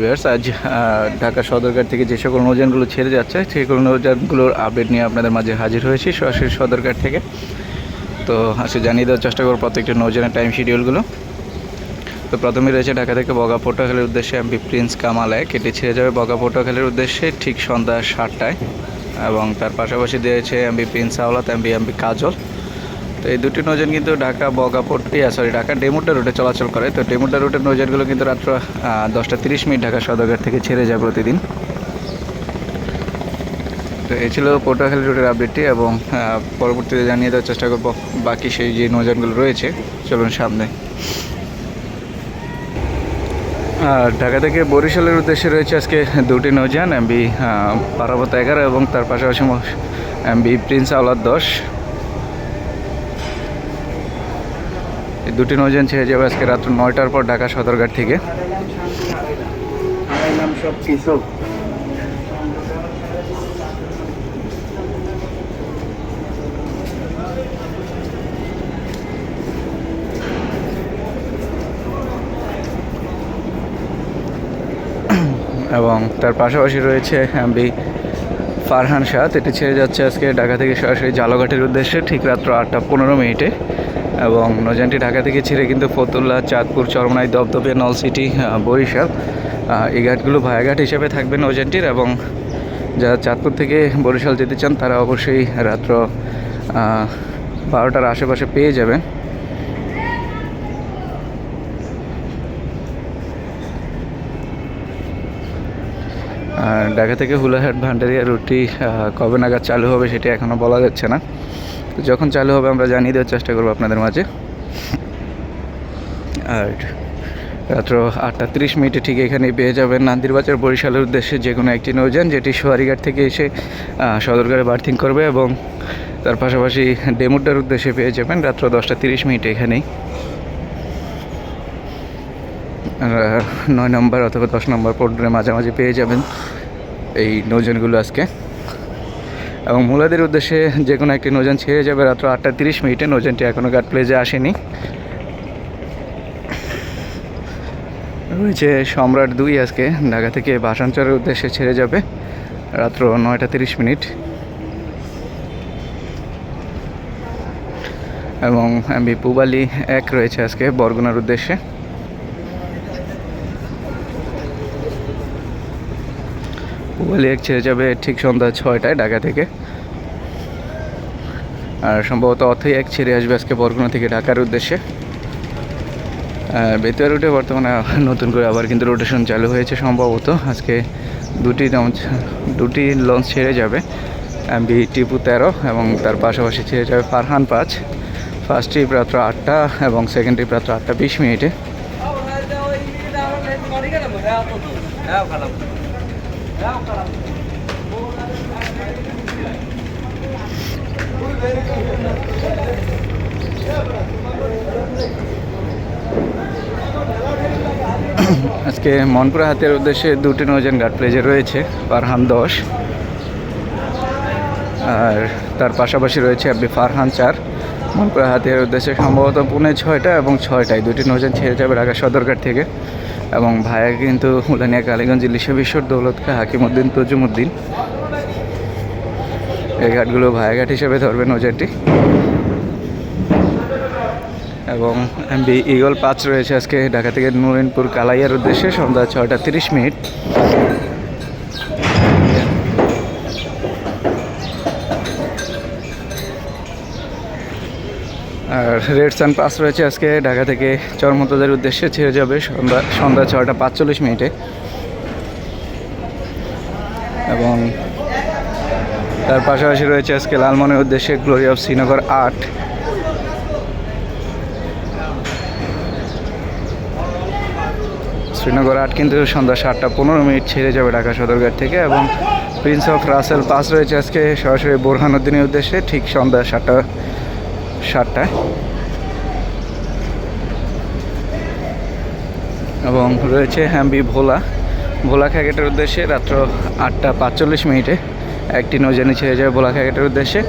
Viewers আজ ঢাকা সদরঘাট থেকে যে সকল নৌযানগুলো ছেড়ে যাচ্ছে, সেই সকল নৌযানগুলোর আপডেট নিয়ে আপনাদের মাঝে হাজির হয়েছি সরাসরি সদরঘাট থেকে। তো আজকে জানিয়ে দেওয়ার চেষ্টা করব প্রত্যেকটা নৌযানের টাইম শিডিউলগুলো তো প্রথমে রয়েছে ঢাকা থেকে বগা পটুয়াখালীর উদ্দেশ্যে এমপি প্রিন্স কামাল এক। এটি ছেড়ে যাবে বগা পটুয়াখালীর উদ্দেশ্যে ঠিক সন্ধ্যা সাতটায়। এবং তার পাশাপাশি দিয়েছে MB Prince Aolad MB MB Kajal তো এই দুটি নৌযান কিন্তু ঢাকা বগাপট্টি সরি ঢাকা ডেমুটা রুটে চলাচল করে। তো ডেমুটা রুটের নৌযানগুলো কিন্তু রাত্র দশটা তিরিশ মিনিট ঢাকা সদরঘাট থেকে ছেড়ে যায় প্রতিদিন। তো এই ছিল পটুয়াখালী রুটের আপডেটটি এবং পরবর্তীতে জানিয়ে দেওয়ার চেষ্টা করব বাকি সেই যে নৌযানগুলো রয়েছে। চলুন সামনে। আর ঢাকা থেকে বরিশালের উদ্দেশ্যে রয়েছে আজকে দুটি নৌযান এমবি পারাবত এগারো এবং তার পাশাপাশি এমবি প্রিন্স আওলাদ দশ। দুটি নৌযান ছেড়ে যাবে আজকে রাত্র নয়টার পর ঢাকা সদরঘাট থেকে। এবং তার পাশাপাশি রয়েছে এমবি ফারহান সাত। এটি ছেড়ে যাচ্ছে আজকে ঢাকা থেকে সরাসরি জালঘাটের উদ্দেশ্যে ঠিক রাত্র আটটা পনেরো মিনিটে। এবং নৌযানটি ঢাকা থেকে ছেড়ে কিন্তু ফতুল্লা, চাঁদপুর, চরমনাই দপদপে নলসিটি বরিশাল এই ঘাটগুলো ভায়াঘাট হিসেবে থাকবে নৌযানটির এবং যারা চাঁদপুর থেকে বরিশাল যেতে চান তারা অবশ্যই রাত্র বারোটার আশেপাশে পেয়ে যাবেন। ঢাকা থেকে হুলাহাট ভান্ডারিয়া রুটটি কবে নাগাদ চালু হবে সেটি এখনও বলা যাচ্ছে না। তো যখন চালু হবে, আমরা জানিয়ে দেওয়ার চেষ্টা করব আপনাদের মাঝে। আর রাত্র আটটা তিরিশ মিনিটে ঠিক এখানেই পেয়ে যাবেন নান্দিরবাজার বরিশালের উদ্দেশ্যে যে কোনো একটি নৌযান, যেটি সোয়ারিঘাট থেকে এসে সদরঘাটে বার্থিং করবে এবং তার পাশাপাশি ডেমুডার উদ্দেশ্যে পেয়ে যাবেন রাত্র দশটা তিরিশ মিনিট এখানেই। নয় নম্বর অথবা দশ নম্বর পোর্টের মাঝামাঝি পেয়ে যাবেন এই নৌযানগুলো আজকে। এবং মূলাদের উদ্দেশ্যে যে কোনো একটি নৌযান ছেড়ে যাবে রাত্র আটটা তিরিশ মিনিটে। নৌযানটি এখনও গার্ড প্লেজে আসেনি। রয়েছে সম্রাট দুই আজকে ঢাকা থেকে ভাষাঞ্চলের উদ্দেশ্যে ছেড়ে যাবে রাত্র নয়টা তিরিশ মিনিট। এবং এমবি পুবালি এক রয়েছে আজকে বরগুনার উদ্দেশ্যে। পুবালি এক ছেড়ে যাবে ঠিক সন্ধ্যা ছয়টায় ঢাকা থেকে। আর সম্ভবত অথই এক ছেড়ে আসবে আজকে বরগুনা থেকে ঢাকার উদ্দেশ্যে। বেতুয়া রুটে বর্তমানে নতুন করে আবার কিন্তু রোটেশন চালু হয়েছে সম্ভবত। আজকে দুটি লঞ্চ দুটি লঞ্চ ছেড়ে যাবে, এমবি টিপু তেরো এবং তার পাশাপাশি ছেড়ে যাবে ফারহান পাঁচ। ফার্স্ট ট্রিপ রাত্র আটটা এবং সেকেন্ড ট্রিপ রাত্র আটটা বিশ মিনিটে। আজকে মনপুরা হাতের উদ্দেশ্যে দুটি নৌযান গার্ড প্লেজে রয়েছে, ফারহান দশ। আর তার পাশাপাশি রয়েছে আপনি ফারহান চার। মনপুরা হাতের উদ্দেশ্যে সম্ভবত পুনে ছয়টা এবং ছয়টায় দুটি নৌযান ছেড়ে যাবে ঢাকা সদরঘাট থেকে। এবং ভাইয়া কিন্তু উলানিয়া কালীগঞ্জ ইলিশা বিশ্বর দৌলতকা হাকিমউদ্দিন তজুমুদ্দিন। এই ঘাটগুলো ভায়াঘাট হিসেবে ধরবে নজরটি এবং এমবি ইগল পাঁচ রয়েছে আজকে ঢাকা থেকে নুরিনপুর কালাইয়ার উদ্দেশ্যে সন্ধ্যা ছয়টা তিরিশ মিনিট। আর রেড সান পাস রয়েছে আজকে ঢাকা থেকে চরমতাদের উদ্দেশ্যে, ছেড়ে যাবে সন্ধ্যা সন্ধ্যা ছয়টা পাঁচচল্লিশ মিনিটে। এবং তার পাশাপাশি রয়েছে আজকে লালমনের উদ্দেশ্যে গ্লোরি অফ শ্রীনগর আট। শ্রীনগর আট কিন্তু সন্ধ্যা সাতটা পনেরো মিনিট ছেড়ে যাবে ঢাকা সদরঘাট থেকে এবং প্রিন্স অফ রাসেল পাস রয়েছে আজকে সরাসরি বোরহানুদ্দিনের উদ্দেশ্যে, ঠিক সন্ধ্যা সাতটা সাতটায়। এবং রয়েছে হ্যাম্বি ভোলা। ভোলা খ্যাকেটের উদ্দেশ্যে রাত্র আটটা পাঁচচল্লিশ মিনিটে একটি নৌজানি ছেড়ে যাবে ভোলা খ্যাকেটের উদ্দেশ্যে।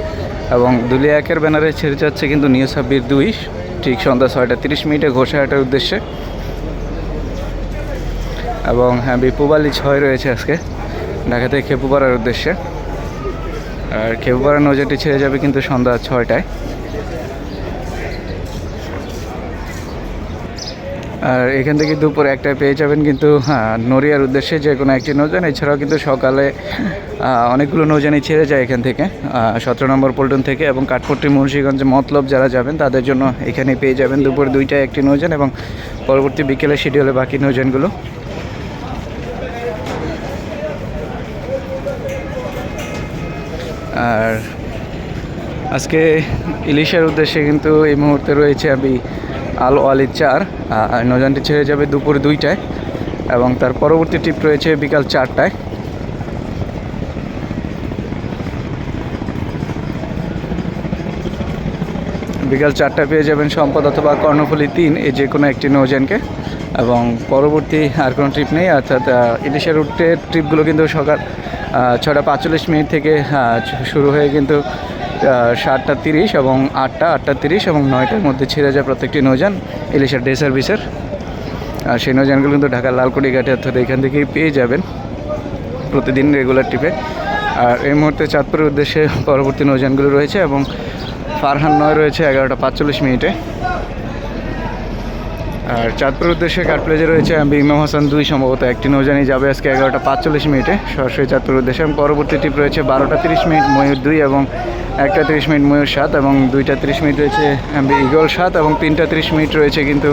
এবং দুলিয়া একের ব্যানারে ছেড়ে যাচ্ছে কিন্তু নিউ সাব্বির দুই, ঠিক সন্ধ্যা ছয়টা তিরিশ মিনিটে ঘোষাহাটের উদ্দেশ্যে। এবং হ্যাঁ বিপুবালি ছয় রয়েছে আজকে ঢাকা থেকে খেপুপাড়ার উদ্দেশ্যে। আর খেপুপাড়া নৌজানটি ছেড়ে যাবে কিন্তু সন্ধ্যা ছয়টায়। আর এখান থেকে দুপুর একটায় পেয়ে যাবেন কিন্তু হ্যাঁ নড়িয়ার উদ্দেশ্যে যে কোনো একটি নৌযান। এছাড়াও কিন্তু সকালে অনেকগুলো নৌজানই ছেড়ে যায় এখান থেকে সতেরো নম্বর পল্টন থেকে এবং কাঠপট্টি, মুন্সিগঞ্জ, মতলব যারা যাবেন, তাদের জন্য এখানে পেয়ে যাবেন দুপুর দুইটায় একটি নৌযান এবং পরবর্তী বিকেলে শিডিউলে বাকি নৌযানগুলো। আর আজকে ইলিশের উদ্দেশ্যে কিন্তু এই মুহূর্তে রয়েছে আমি আল ওয়ালি চার আর নৌযানটি ছেড়ে যাবে দুপুর দুইটায় এবং তার পরবর্তী ট্রিপ রয়েছে বিকাল চারটায়। বিকাল চারটায় পেয়ে যাবেন সম্পদ অথবা কর্ণফুলি তিন এই যে কোনো একটি নৌযানকে। এবং পরবর্তী আর কোনো ট্রিপ নেই অর্থাৎ আহ, ইলিশের রুটের ট্রিপগুলো কিন্তু সকাল ছটা পাঁচচল্লিশ মিনিট থেকে শুরু হয়ে কিন্তু সাতটা তিরিশ এবং আটটা আটটা তিরিশ এবং নয়টার মধ্যে ছেড়ে যায় প্রত্যেকটি নৌযান ইলিশের ডে সার্ভিসের। আর সেই নৌযানগুলো কিন্তু ঢাকার লালকুড়ি ঘাটে অর্থাৎ এখান থেকেই পেয়ে যাবেন প্রতিদিন রেগুলার ট্রিপে আর এই মুহূর্তে চাঁদপুরের উদ্দেশ্যে পরবর্তী নৌযানগুলো রয়েছে এবং ফারহান নয় রয়েছে এগারোটা পাঁচচল্লিশ মিনিটে। আর চাঁদপুরের উদ্দেশ্যে কাঠপ্লেজে রয়েছে আমি ইমাম হাসান দুই, সম্ভবত একটি নৌজানি যাবে আজকে এগারোটা পাঁচচল্লিশ মিনিটে সরাসরি চাঁদপুর উদ্দেশ্যে। এবং পরবর্তী ট্রিপ রয়েছে বারোটা তিরিশ মিনিট ময়ূর দুই এবং একটা তিরিশ মিনিট ময়ূর সাত এবং দুইটা তিরিশ মিনিট রয়েছে এমবি ইগল সাত এবং তিনটা তিরিশ মিনিট রয়েছে কিন্তু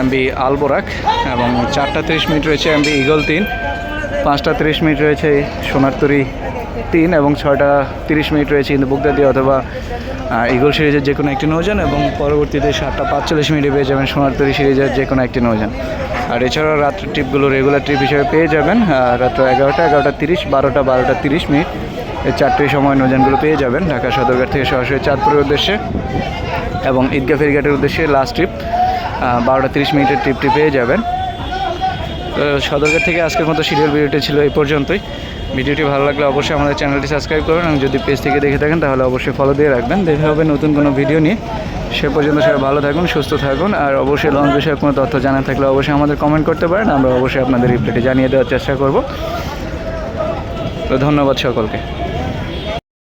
এমবি আলবোরাক এবং চারটা তিরিশ মিনিট রয়েছে এমবি ইগল তিন, পাঁচটা তিরিশ মিনিট রয়েছে সোনারতরি তিন এবং ছয়টা তিরিশ মিনিট রয়েছে কিন্তু বুকদাদি অথবা ইগল সিরিজের যে কোনো একটি নৌযান এবং পরবর্তীতে সাতটা পাঁচচল্লিশ মিনিটে পেয়ে যাবেন সোনারতরি সিরিজের যে কোনো একটি নৌযান। আর এছাড়াও রাত্রি ট্রিপগুলো রেগুলার ট্রিপ হিসেবে পেয়ে যাবেন রাত্র এগারোটা এগারোটা তিরিশ, বারোটা বারোটা তিরিশ মিনিট। এই চারটি সময় নৌযানগুলো পেয়ে যাবেন ঢাকা সদরঘাট থেকে সরাসরি চাঁদপুরের উদ্দেশ্যে এবং ঈদগাহ ফেরিঘাটের উদ্দেশ্যে লাস্ট ট্রিপ বারোটা তিরিশ মিনিটের ট্রিপটি পেয়ে যাবেন। তো সদরঘাট থেকে আজকের মতো সিরিয়াল ভিডিওটি ছিল এই পর্যন্তই। ভিডিওটি ভালো লাগলে অবশ্যই আমাদের চ্যানেলটি সাবস্ক্রাইব করবেন এবং যদি পেজ থেকে দেখে থাকেন তাহলে অবশ্যই ফলো দিয়ে রাখবেন। দেখা হবে নতুন কোনো ভিডিও নিয়ে। সে পর্যন্ত সবাই ভালো থাকুন, সুস্থ থাকুন আর অবশ্যই লঞ্চ বিষয়ে কোনো তথ্য জানা থাকলে অবশ্যই আমাদের কমেন্ট করতে পারেন। আমরা অবশ্যই আপনাদের রিপ্লাইটি জানিয়ে দেওয়ার চেষ্টা করব। তো ধন্যবাদ সকলকে।